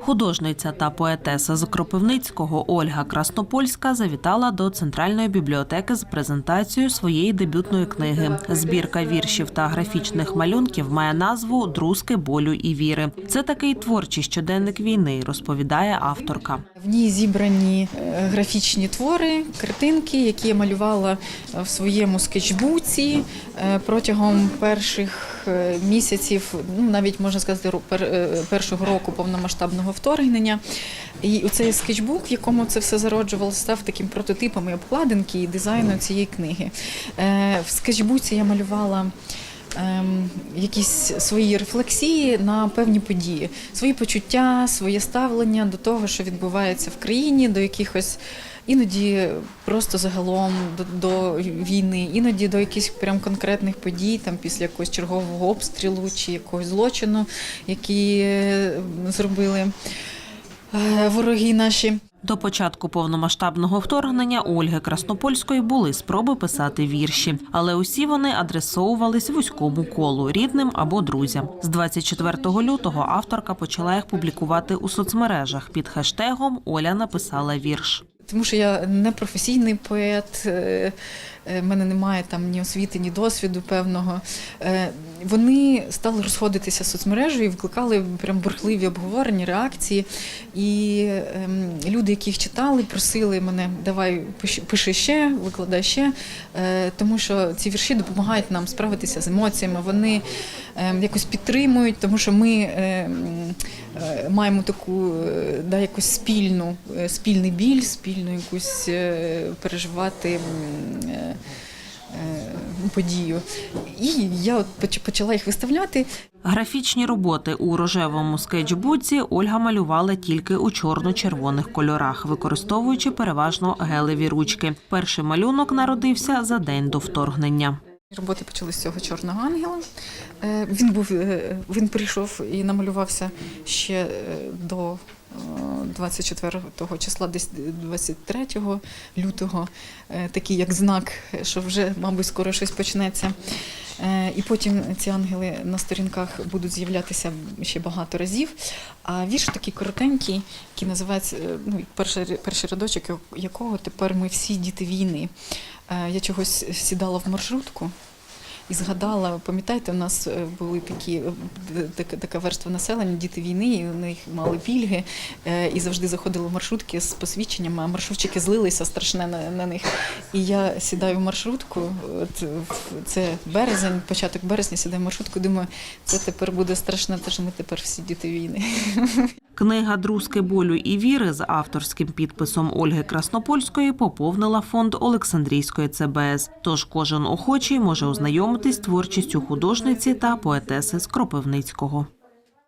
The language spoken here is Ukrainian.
Художниця та поетеса з Кропивницького Ольга Краснопольська завітала до центральної бібліотеки з презентацією своєї дебютної книги. Збірка віршів та графічних малюнків має назву Друзки болю і віри. Це такий творчий щоденник війни, розповідає авторка. В ній зібрані е, графічні твори, картинки, які я малювала в своєму скетчбуці е, протягом перших місяців, ну навіть можна сказати, е, першого року повномасштабного вторгнення. І цей скетчбук, в якому це все зароджувалося, став таким прототипом і обкладинки і дизайну цієї книги. Е, В скетчбуці я малювала якісь свої рефлексії на певні події, свої почуття, своє ставлення до того, що відбувається в країні, до якихось. Іноді просто загалом до, до війни, іноді до якихось прям конкретних подій, там після якогось чергового обстрілу чи якогось злочину, які е, зробили е, вороги наші. До початку повномасштабного вторгнення у Ольги Краснопольської були спроби писати вірші, але усі вони адресовувались вузькому колу рідним або друзям. З 24 лютого авторка почала їх публікувати у соцмережах під хештегом Оля написала вірш. Тому що я не професійний поет, е, е, в мене немає там ні освіти, ні досвіду певного. Е, Вони стали розходитися соцмережею і викликали прям бурхливі обговорення, реакції. І ем, люди, які їх читали, просили мене, давай пиши- ще, викладай ще, тому що ці вірші допомагають нам справитися з емоціями. Вони якось підтримують, тому що ми ем, е, маємо таку е, да, якусь спільну, е, спільний біль, спільну якусь е, переживати. е, е, Подію. І я от почала їх виставляти. Графічні роботи у рожевому скетчбуці Ольга малювала тільки у чорно-червоних кольорах, використовуючи переважно гелеві ручки. Перший малюнок народився за день до вторгнення. Роботи почали з цього чорного ангела. Е, Він був е, він прийшов і намалювався ще е, до е, 24 числа, десь 23 лютого, такий як знак, що вже, мабуть, скоро щось почнеться. І потім ці ангели на сторінках будуть з'являтися ще багато разів. А вірш такий коротенький, який називається ну, перший, перший рядочок, якого тепер ми всі діти війни. Е, Я чогось сідала в маршрутку і згадала, пам'ятаєте, у нас е, були такі е, така, верства населення, діти війни, і у них мали пільги, і завжди заходили маршрутки з посвідченнями, а маршрутчики злилися страшне на, на них. І я сідаю в маршрутку, от це березень, початок березня, сідаю в маршрутку, думаю, це тепер буде страшно, тож ми тепер всі діти війни. Книга Друзки болю і віри з авторським підписом Ольги Краснопольської поповнила фонд Олександрійської ЦБС. Тож кожен охочий може ознайомитись з творчістю художниці та поетеси з Кропивницького.